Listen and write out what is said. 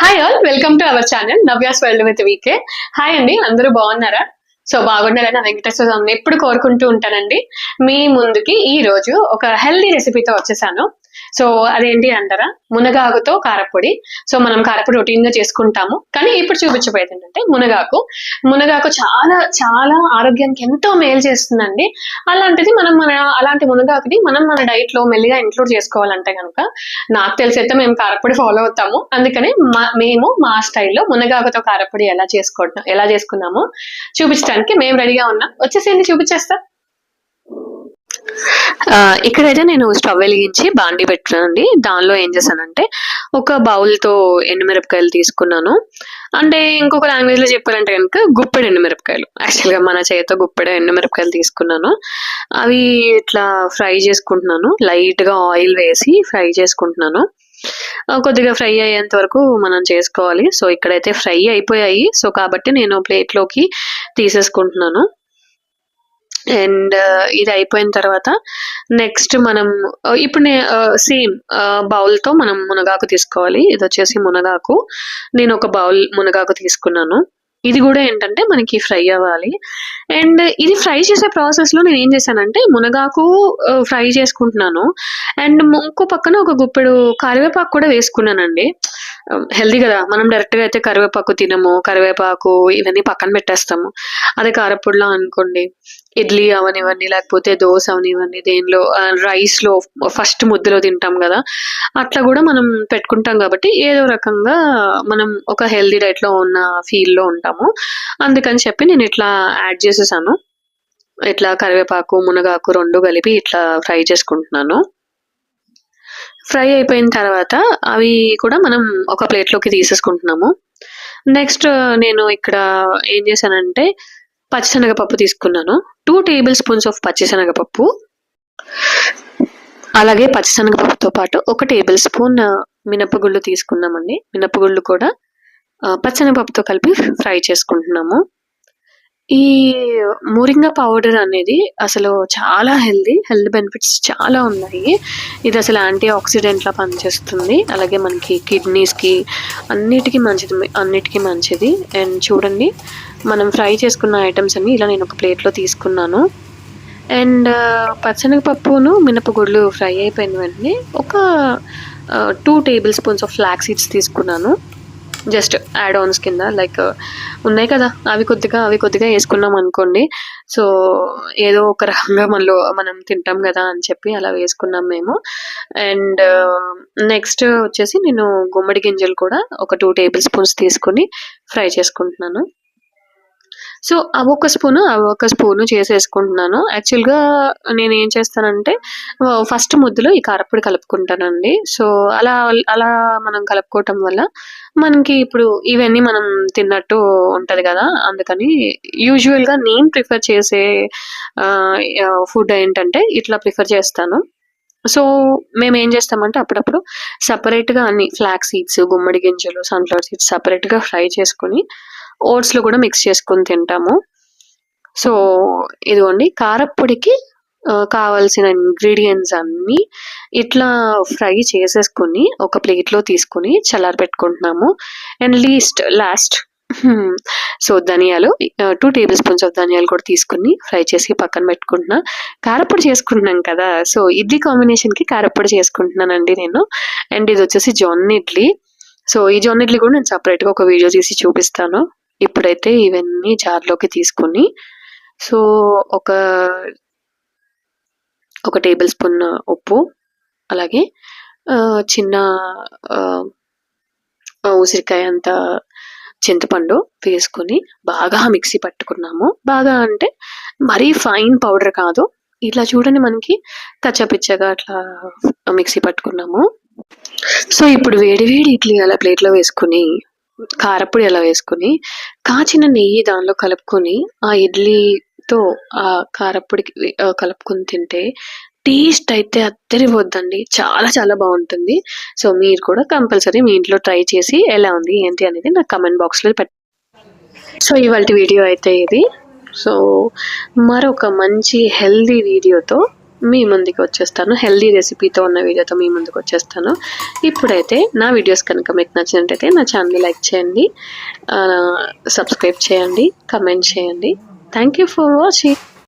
Hi all welcome to our channel Navya's world with VK hi అండి అందరూ బాగున్నారా? So బాగుండాలని వెంకటేశ్వర స్వామిని ఎప్పుడు కోరుకుంటూ ఉంటానండి. మీ ముందుకి ఈ రోజు ఒక హెల్దీ రెసిపీతో వచ్చేసాను. సో అదేంటి అంటారా? మునగాకుతో కారపొడి. సో మనం కారపొడి రొటీన్గా చేసుకుంటాము. కానీ ఇప్పుడు చూపించబోయేది ఏంటంటే మునగాకు. మునగాకు చాలా చాలా ఆరోగ్యానికి ఎంతో మేలు చేస్తుందండి. అలాంటిది మనం మన అలాంటి మునగాకుని మనం మన డైట్లో మెల్లిగా ఇంక్లూడ్ చేసుకోవాలంటే కనుక నాకు తెలిసి అయితే మేము కారపొడి ఫాలో అవుతాము. అందుకనే మా- మేము మా స్టైల్లో మునగాకుతో కారపొడి ఎలా చేసుకోవడం ఎలా చేసుకున్నామో చూపించడానికి మేము రెడీగా ఉన్నాం. వచ్చేసేయండి చూపించేస్తాం. ఇక్కడైతే నేను స్టవ్ వెలిగించి బాండి పెట్టానండి. దానిలో ఏం చేశానంటే ఒక బౌల్తో ఎండుమిరపకాయలు తీసుకున్నాను. అంటే ఇంకొక లాంగ్వేజ్లో చెప్పాలంటే కనుక గుప్పెడు ఎండుమిరపకాయలు. యాక్చువల్గా మన చేతితో గుప్పెడు ఎండుమిరపకాయలు తీసుకున్నాను. అవి ఇట్లా ఫ్రై చేసుకుంటున్నాను. లైట్గా ఆయిల్ వేసి ఫ్రై చేసుకుంటున్నాను. కొద్దిగా ఫ్రై అయ్యేంత వరకు మనం చేసుకోవాలి. సో ఇక్కడైతే ఫ్రై అయిపోయాయి. సో కాబట్టి నేను ప్లేట్లోకి తీసేసుకుంటున్నాను. అండ్ ఇది అయిపోయిన తర్వాత నెక్స్ట్ మనం ఇప్పుడు నే సేమ్ బౌల్తో మనం మునగాకు తీసుకోవాలి. ఇది వచ్చేసి మునగాకు. నేను ఒక బౌల్ మునగాకు తీసుకున్నాను. ఇది కూడా ఏంటంటే మనకి ఫ్రై అవ్వాలి. అండ్ ఇది ఫ్రై చేసే ప్రాసెస్లో నేను ఏం చేశానంటే మునగాకు ఫ్రై చేసుకుంటున్నాను. అండ్ ఇంకో పక్కన ఒక గుప్పెడు కరివేపాకు కూడా వేసుకున్నానండి. హెల్దీ కదా. మనం డైరెక్ట్గా అయితే కరివేపాకు తినము కరివేపాకు ఇవన్నీ పక్కన పెట్టేస్తాము. అదే కారపొడిలో అనుకోండి. ఇడ్లీ అవనివ్వండి లేకపోతే దోశ అవనివ్వండి దేనిలో రైస్లో ఫస్ట్ ముద్దలో తింటాం కదా. అట్లా కూడా మనం పెట్టుకుంటాం కాబట్టి ఏదో రకంగా మనం ఒక హెల్దీ డైట్లో ఉన్న ఫీల్లో ఉంటాము. అందుకని చెప్పి నేను ఇట్లా యాడ్ చేసేసాను. ఇట్లా కరివేపాకు మునగాకు రెండు కలిపి ఇట్లా ఫ్రై చేసుకుంటున్నాను. ఫ్రై అయిపోయిన తర్వాత అవి కూడా మనం ఒక ప్లేట్లోకి తీసేసుకుంటున్నాము. నెక్స్ట్ నేను ఇక్కడ ఏం చేశానంటే పచ్చిశనగపప్పు తీసుకున్నాను. టూ టేబుల్ స్పూన్స్ ఆఫ్ పచ్చిశనగపప్పు. అలాగే పచ్చిశనగపప్పుతో పాటు ఒక టేబుల్ స్పూన్ మినపగుళ్ళు తీసుకున్నామండి. మినపగుళ్ళు కూడా ఆ, కలిపి ఫ్రై చేసుకుంటున్నాము. ఈ మోరింగా పౌడర్ అనేది అసలు చాలా హెల్దీ హెల్త్ బెనిఫిట్స్ చాలా ఉన్నాయి. ఇది అసలు యాంటీ ఆక్సిడెంట్ లా పనిచేస్తుంది. అలాగే మనకి కిడ్నీస్కి అన్నిటికీ మంచిది అన్నిటికీ మంచిది. అండ్ చూడండి మనం ఫ్రై చేసుకున్న ఐటమ్స్ అన్ని ఇలా నేను ఒక ప్లేట్లో తీసుకున్నాను. అండ్ uh, పచ్చనగపప్పును మినపగుళ్ళు ఫ్రై అయిపోయిన వెంటనే ఒక two tablespoons of flax seeds తీసుకున్నాను. జస్ట్ యాడ్ ఆన్స్ కింద లైక్ ఉన్నాయి కదా అవి కొద్దిగా అవి కొద్దిగా వేసుకున్నాం అనుకోండి. సో ఏదో ఒక రకంగా మనలో మనం తింటాం కదా అని చెప్పి అలా వేసుకున్నాం మేము. అండ్ నెక్స్ట్ వచ్చేసి నేను గుమ్మడి గింజలు కూడా ఒక టూ టేబుల్ స్పూన్స్ తీసుకుని ఫ్రై చేసుకుంటున్నాను. సో అవి ఒక స్పూను అవి ఒక స్పూను చేసేసుకుంటున్నాను. యాక్చువల్గా నేను ఏం చేస్తానంటే ఫస్ట్ ముద్దలో ఈ కారప్పొడి కలుపుకుంటానండి. సో అలా అలా మనం కలుపుకోవటం వల్ల మనకి ఇప్పుడు ఇవన్నీ మనం తిన్నట్టు ఉంటుంది కదా అందుకని యూజువల్గా నేను ప్రిఫర్ చేసే ఫుడ్ ఏంటంటే ఇట్లా ప్రిఫర్ చేస్తాను. సో మేము ఏం చేస్తామంటే అప్పుడప్పుడు సపరేట్గా అన్ని ఫ్లాక్ సీడ్స్ గుమ్మడి గింజలు సన్ఫ్లవర్ సీడ్స్ సపరేట్గా ఫ్రై చేసుకుని ఓట్స్లో కూడా మిక్స్ చేసుకొని తింటాము. సో ఇదిగోండి కారప్పొడికి కావాల్సిన ఇంగ్రీడియంట్స్ అన్నీ ఇట్లా ఫ్రై చేసేసుకుని ఒక ప్లేట్లో తీసుకుని చల్లారి పెట్టుకుంటున్నాము. అండ్ లీస్ట్ లాస్ట్ సో ధనియాలు టూ టేబుల్ స్పూన్స్ ఆఫ్ ధనియాలు కూడా తీసుకుని ఫ్రై చేసి పక్కన పెట్టుకుంటున్నా. కారప్పొడి చేసుకుంటున్నాం కదా సో ఇడ్లీ కాంబినేషన్కి కారప్పొడి చేసుకుంటున్నానండి నేను. అండ్ ఇది వచ్చేసి జొన్న ఇడ్లీ. సో ఈ జొన్న ఇడ్లీ కూడా నేను సపరేట్గా ఒక వీడియో తీసి చూపిస్తాను. ఇప్పుడైతే ఇవన్నీ జార్లోకి తీసుకుని సో ఒక ఒక టేబుల్ స్పూన్ ఉప్పు అలాగే చిన్న ఉసిరికాయ అంత చింతపండు వేసుకొని బాగా మిక్సీ పట్టుకున్నాము. బాగా అంటే మరీ ఫైన్ పౌడర్ కాదు. ఇట్లా చూడండి మనకి కచ్చపిచ్చగా అట్లా మిక్సీ పట్టుకున్నాము. సో ఇప్పుడు వేడి వేడి ఇడ్లీ అలా ప్లేట్లో వేసుకుని కారపొడి అలా వేసుకుని కాచిన నెయ్యి దానిలో కలుపుకొని ఆ ఇడ్లీతో ఆ కారపొడికి కలుపుకొని తింటే టేస్ట్ అయితే అద్దరిపోద్దండి. చాలా చాలా బాగుంటుంది. సో మీరు కూడా కంపల్సరీ మీ ఇంట్లో ట్రై చేసి ఎలా ఉంది ఏంటి అనేది నాకు కమెంట్ బాక్స్లో పెట్ట సో ఇవాళ వీడియో అయితే ఇది. సో మరొక మంచి హెల్దీ వీడియోతో మీ ముందుకు వచ్చేస్తాను. హెల్దీ రెసిపీతో ఉన్న వీడియోతో మీ ముందుకు వచ్చేస్తాను. ఇప్పుడైతే నా వీడియోస్ కనుక మీకు నచ్చినట్టయితే నా ఛానల్ లైక్ చేయండి. సబ్స్క్రైబ్ చేయండి. కమెంట్ చేయండి. Thank you for watching